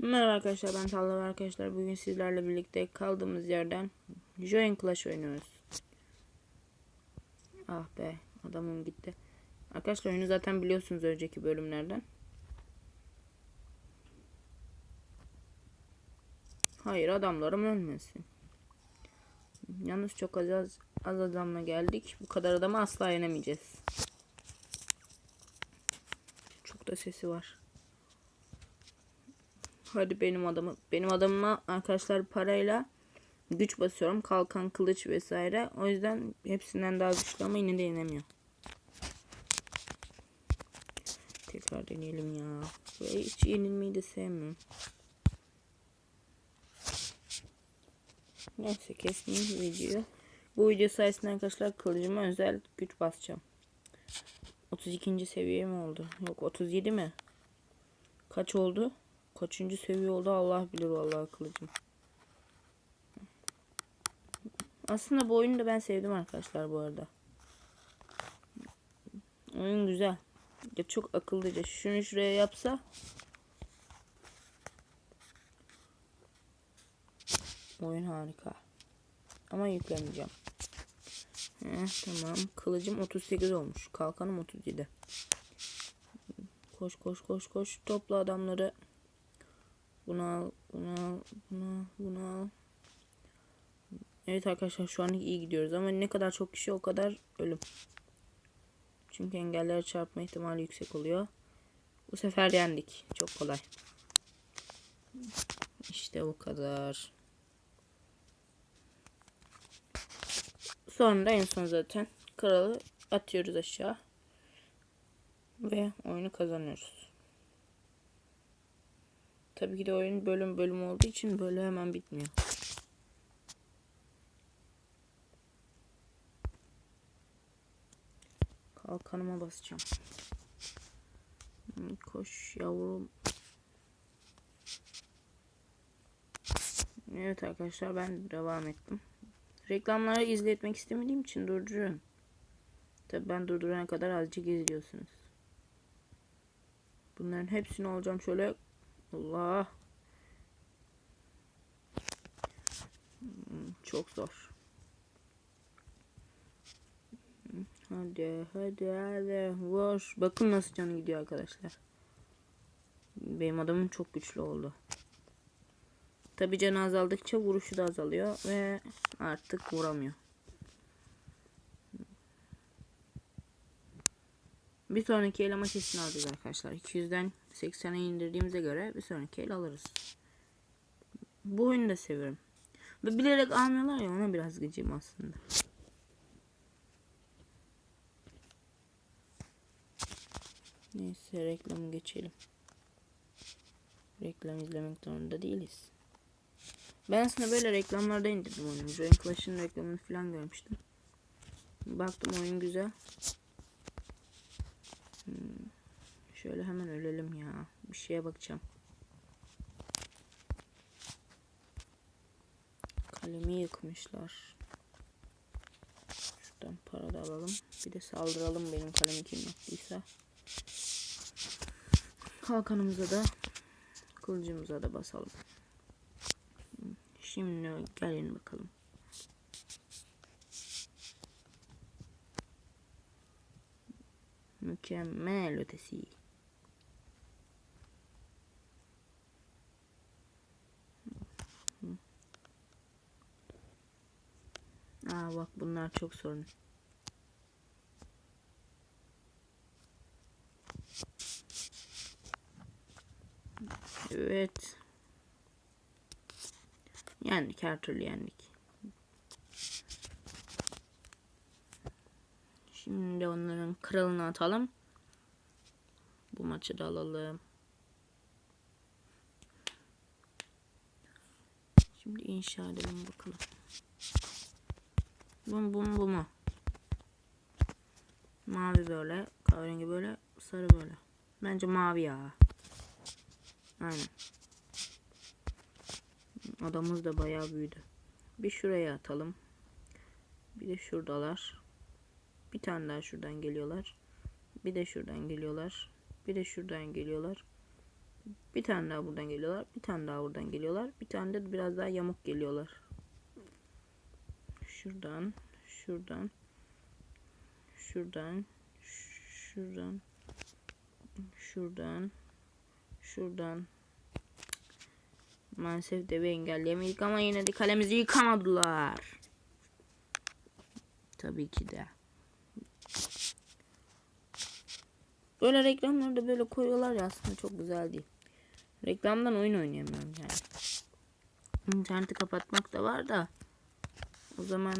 Merhaba arkadaşlar ben Talha arkadaşlar bugün sizlerle birlikte kaldığımız yerden Join Clash oynuyoruz. Ah be adamım gitti. Arkadaşlar oyunu zaten biliyorsunuz önceki bölümlerden. Hayır adamlarım ölmesin. Yalnız çok az az, az adamla geldik. Bu kadar adamı asla yenemeyeceğiz. Çok da sesi var. Hadi benim adamı. Benim adamıma arkadaşlar parayla güç basıyorum. Kalkan, kılıç vesaire. O yüzden hepsinden daha güçlü ama yine de yenemiyor. Tekrar deneyelim ya. Ve hiç yenilmeyi de sevmiyorum. Neyse kesmeyeyim videoyu. Bu video sayesinde arkadaşlar kılıcıma özel güç basacağım. 32. seviye mi oldu? Yok 37 mi? Kaç oldu? Kaçıncı seviye oldu Allah bilir vallahi kılıcım. Aslında bu oyunu da ben sevdim arkadaşlar bu arada. Oyun güzel. Ya çok akıllıca. Şunu şuraya yapsa oyun harika. Ama yüklemeyeceğim. Heh, tamam. Kılıcım 38 olmuş. Kalkanım 37. Koş koş koş koş. Topla adamları. Bunu al, bunu al, bunu al, bunu al. Evet arkadaşlar şu an iyi gidiyoruz ama ne kadar çok kişi o kadar ölüm. Çünkü engellere çarpma ihtimali yüksek oluyor. Bu sefer yendik. Çok kolay. İşte bu kadar. Sonra en son zaten kralı atıyoruz aşağı. Ve oyunu kazanıyoruz. Tabii ki de oyun bölüm bölüm olduğu için böyle hemen bitmiyor. Kalkanıma basacağım. Hmm, Koş yavrum. Evet arkadaşlar ben devam ettim. Reklamları izletmek istemediğim için durduruyorum. Tabi ben durdurana kadar azıcık izliyorsunuz. Bunların hepsini alacağım şöyle. Allah. Hmm, Çok zor. Hadi hadi hadi vur. Bakın nasıl canı gidiyor arkadaşlar. Benim adamım çok güçlü oldu. Tabi canı azaldıkça vuruşu da azalıyor ve artık vuramıyor. Bir sonraki el ama kesin alacağız arkadaşlar. 200'den 80'e indirdiğimize göre bir sonraki el alırız. Bu oyunu da seviyorum. Ve bilerek almıyorlar ya ona biraz gıcığım aslında. Neyse reklamı geçelim. Reklam izlemek zorunda değiliz. Ben aslında böyle reklamlarda indirdim oyunu. Join Clash'ın reklamını falan görmüştüm. Baktım oyun güzel. Hmm, Şöyle hemen ölelim ya. Bir şeye bakacağım. Kalemi yıkmışlar. Şuradan para da alalım. Bir de saldıralım benim kalemi kim yaptıysa. Kalkanımıza da kılıcımıza da basalım. Şimdi gelin bakalım. Mükemmel ötesi. Aa bak bunlar çok sorun. Evet. Yendik her türlü yendik. Şimdi onların kralını atalım. Bu maçı da alalım. Şimdi inşa edelim bakalım. Bu mu bu mu bu mu? Mavi böyle, kahverengi böyle, sarı böyle. Bence mavi ya. Aynen. Adamımız da bayağı büyüdü. Bir şuraya atalım. Bir de şuradalar. Bir tane daha şuradan geliyorlar. Bir de şuradan geliyorlar. Bir de şuradan geliyorlar. Bir tane daha buradan geliyorlar. Bir tane daha buradan geliyorlar. Bir tane de biraz daha yamuk geliyorlar. Şuradan, şuradan, şuradan, şuradan, şuradan, şuradan. Maalesef devi engelleyemedik ama yine de kalemizi yıkamadılar. Tabii ki de. Böyle reklamları da böyle koyuyorlar ya aslında çok güzel değil. Reklamdan oyun oynayamıyorum yani. İnterneti kapatmak da var da. O zaman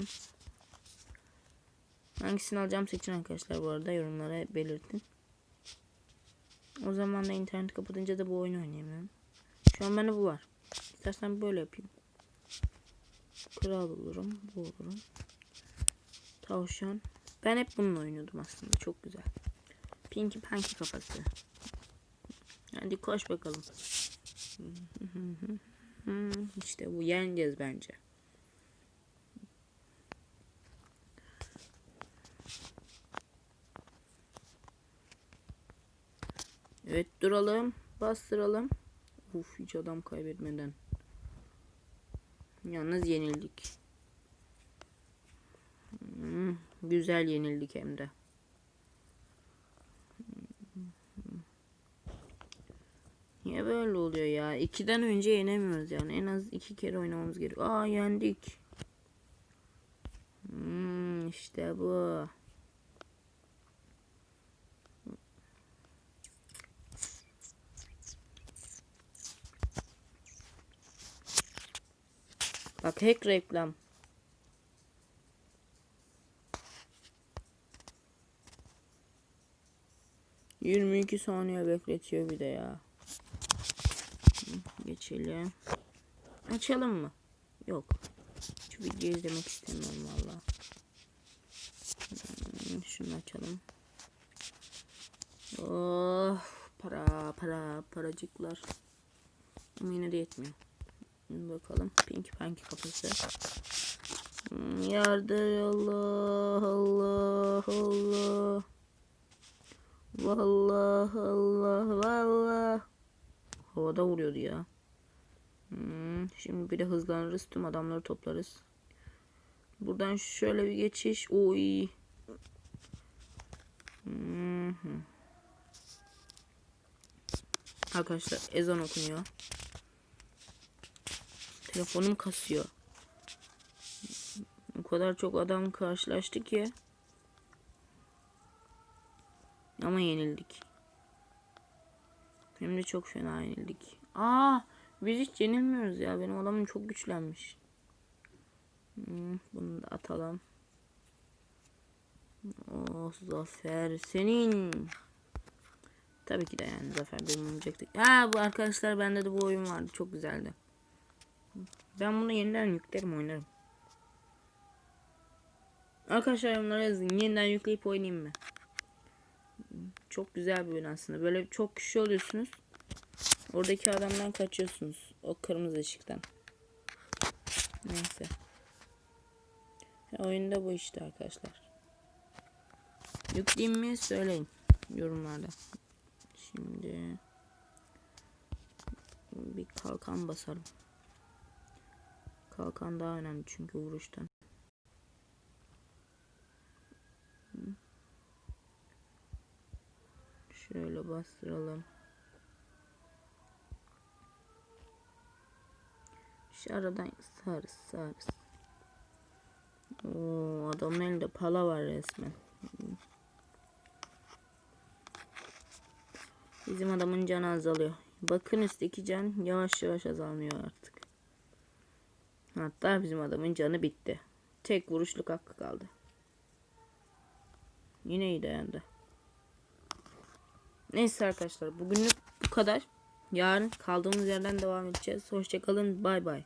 hangisini alacağım seçin arkadaşlar bu arada yorumlara belirtin. O zaman da internet kapatınca da bu oyunu oynayamıyorum. Şu an bende bu var. İstersen böyle yapayım. Kral olurum, bu olurum. Tavşan. Ben hep bununla oynuyordum aslında. Çok güzel. Pinky Panky kafası. Hadi koş bakalım. İşte bu yeneceğiz bence. Evet duralım. Bastıralım. Uf hiç adam kaybetmeden. Yalnız yenildik. Hmm, güzel yenildik hem de. Niye böyle oluyor ya? İkiden önce yenemiyoruz yani. En az iki kere oynamamız gerekiyor. Aa yendik. Hmm, işte bu. Bak hack reklam. Yirmi iki saniye bekletiyor bir de ya. Geçelim. Açalım mı? Yok. Şu videoyu izlemek istemiyorum valla. Hmm, Şunu açalım. Oh, para para paracıklar. Ama yine de yetmiyor. Bakalım. Pinky Panky kafası. Hmm, Yardır Allah Allah Allah. Vallahi Allah vallahi. Havada vuruyordu ya. Hmm, şimdi bir de hızlanırız. Tüm adamları toplarız. Buradan şöyle bir geçiş. Oy. Hmm. Arkadaşlar ezan okunuyor. Telefonum kasıyor. O kadar çok adam karşılaştı ki. Ama yenildik. Hem de çok fena yenildik. Aa, biz hiç yenilmiyoruz ya. Benim adamım çok güçlenmiş. Hmm, bunu da atalım. Oh zafer senin. Tabii ki de yani zafer benim olacaktık. Ha bu arkadaşlar bende de bu oyun vardı. Çok güzeldi. Ben bunu yeniden yüklerim oynarım. Arkadaşlar yorumlara yazın. Yeniden yükleyip oynayayım mı? Çok güzel bir oyun aslında. Böyle çok kişi oluyorsunuz. Oradaki adamdan kaçıyorsunuz. O kırmızı ışıktan. Neyse. Ya, oyunda bu işte arkadaşlar. Yükleyeyim mi? Söyleyin. Yorumlarda. Şimdi bir kalkan basarım. Kalkan daha önemli çünkü vuruştan. Şöyle bastıralım. Şu aradan sarız sarız. Oo, adamın elinde pala var resmen. Bizim adamın canı azalıyor. Bakın üstteki can yavaş yavaş azalmıyor artık. Hatta bizim adamın canı bitti. Tek vuruşluk hakkı kaldı. Yine iyi dayandı. Neyse arkadaşlar bugünlük bu kadar. Yarın kaldığımız yerden devam edeceğiz. Hoşçakalın. Bay bay.